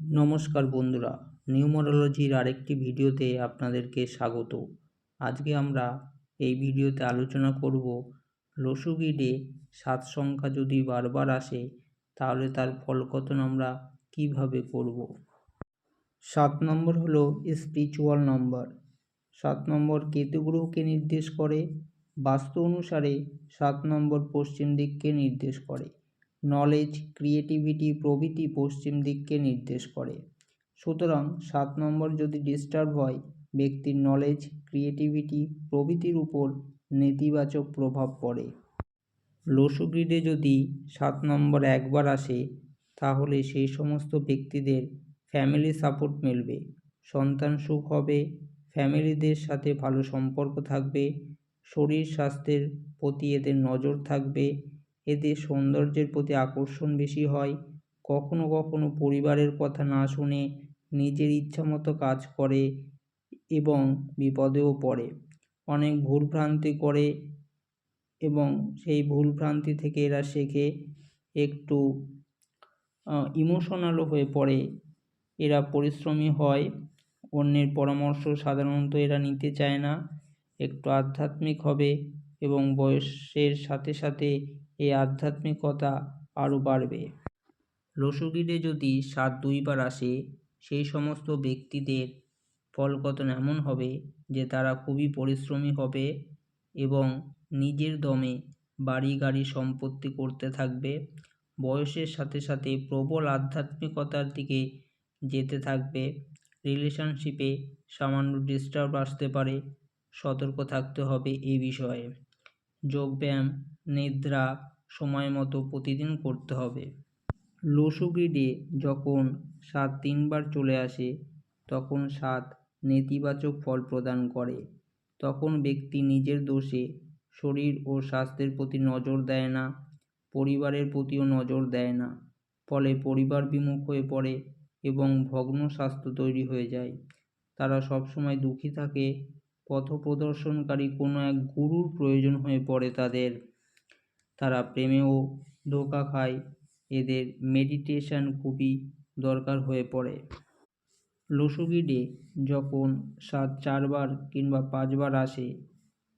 নমস্কার বন্ধুরা, নিউমরোলজির আরেকটি ভিডিওতে আপনাদেরকে স্বাগত। আজকে আমরা এই ভিডিওতে আলোচনা করব লসুগিডে সাত সংখ্যা যদি বারবার আসে, তাহলে তার ফলকথন আমরা কীভাবে করব? সাত নম্বর হলো স্পিরিচুয়াল নম্বর সাত নম্বর কেতু গ্রহকে নির্দেশ করে, বাস্তু অনুসারে সাত নম্বর পশ্চিম দিককে নির্দেশ করে। নলেজ ক্রিয়েটিভিটি প্রভৃতি পশ্চিম দিককে নির্দেশ করে। সুতরাং সাত নম্বর যদি ডিস্টার্ব হয়, ব্যক্তির নলেজ ক্রিয়েটিভিটি প্রভৃতির উপর নেতিবাচক প্রভাব পড়ে। লোসুগ্রিডে যদি সাত নম্বর একবার আসে, তাহলে সেই সমস্ত ব্যক্তিদের ফ্যামিলি সাপোর্ট মিলবে। সন্তান সুখ হবে, ফ্যামিলিদের সাথে ভালো সম্পর্ক থাকবে, শরীর স্বাস্থ্যের প্রতি এদের নজর থাকবে এদের সৌন্দর্যের প্রতি আকর্ষণ বেশি হয়। কখনো কখনো পরিবারের কথা না শুনে নিজের ইচ্ছামতো কাজ করে এবং বিপদেও পড়ে। অনেক ভুলভ্রান্তি করে এবং সেই ভুলভ্রান্তি থেকে এরা শেখে একটু ইমোশনালও হয়ে পড়ে। এরা পরিশ্রমী হয়, অন্যের পরামর্শ সাধারণত এরা নিতে চায় না। একটু আধ্যাত্মিক হবে। এবং বয়সের সাথে সাথে এই আধ্যাত্মিকতা আরও বাড়বে। লসুগিরে যদি সাত দুইবার আসে, সেই সমস্ত ব্যক্তিদের ফলকথন এমন হবে যে তারা খুবই পরিশ্রমী হবে এবং নিজের দমে বাড়ি গাড়ি সম্পত্তি করতে থাকবে। বয়সের সাথে সাথে প্রবল আধ্যাত্মিকতার দিকে যেতে থাকবে। রিলেশনশিপে সামান্য ডিস্টার্ব আসতে পারে, সতর্ক থাকতে হবে এই বিষয়ে। যোগব্যায়াম, নিদ্রা, সময় মতো প্রতিদিন করতে হবে। লোসু গ্রিডে যখন সাত তিনবার চলে আসে, তখন সাত নেতিবাচক ফল প্রদান করে। তখন ব্যক্তি নিজের দোষে শরীর ও স্বাস্থ্যের প্রতি নজর দেয় না, পরিবারের প্রতিও নজর দেয় না। ফলে পরিবার বিমুখ হয়ে পড়ে এবং ভগ্ন স্বাস্থ্য তৈরি হয়ে যায়। তারা সবসময় দুঃখী থাকে পথপ্রদর্শনকারী কোনো এক গুরুর প্রয়োজন হয়ে পড়ে তাদের। তারা প্রেমেও ধোকা খায়। এদের মেডিটেশন খুবই দরকার হয়ে পড়ে। লসুগিডে যখন সাত চারবার কিংবা পাঁচবার আসে,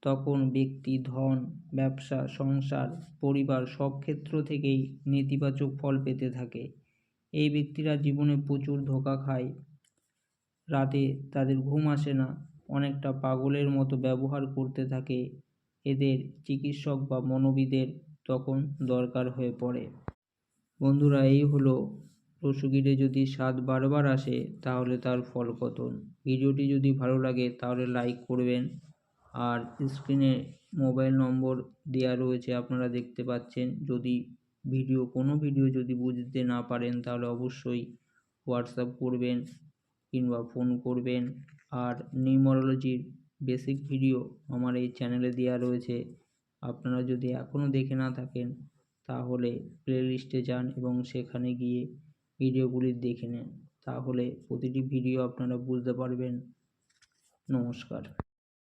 তখন ব্যক্তি, ধন, ব্যবসা, সংসার, পরিবার সব ক্ষেত্র থেকেই নেতিবাচক ফল পেতে থাকে। এই ব্যক্তিরা জীবনে প্রচুর ধোকা খায়। রাতে তাদের ঘুম আসে না। অনেকটা পাগলের মতো ব্যবহার করতে থাকে। এদের চিকিৎসক বা মনোবিদের তখন দরকার হয়ে পড়ে। বন্ধুরা, এই হলো রসুগিরে যদি স্বাদ বারবার আসে, তাহলে তার ফল কতন ভিডিওটি যদি ভালো লাগে, তাহলে লাইক করবেন। আর স্ক্রিনে মোবাইল নম্বর দেওয়া রয়েছে, আপনারা দেখতে পাচ্ছেন। যদি ভিডিও কোনো ভিডিও যদি বুঝতে না পারেন, তাহলে অবশ্যই হোয়াটসঅ্যাপ করবেন। কিংবা ফোন করবেন। আর নিউমারোলজির বেসিক ভিডিও আমার এই চ্যানেলে দেওয়া রয়েছে। আপনারা যদি এখনও দেখে না থাকেন, তাহলে প্লেলিস্টে যান এবং সেখানে গিয়ে ভিডিওগুলি দেখে নেন। তাহলে প্রতিটি ভিডিও আপনারা বুঝতে পারবেন। নমস্কার।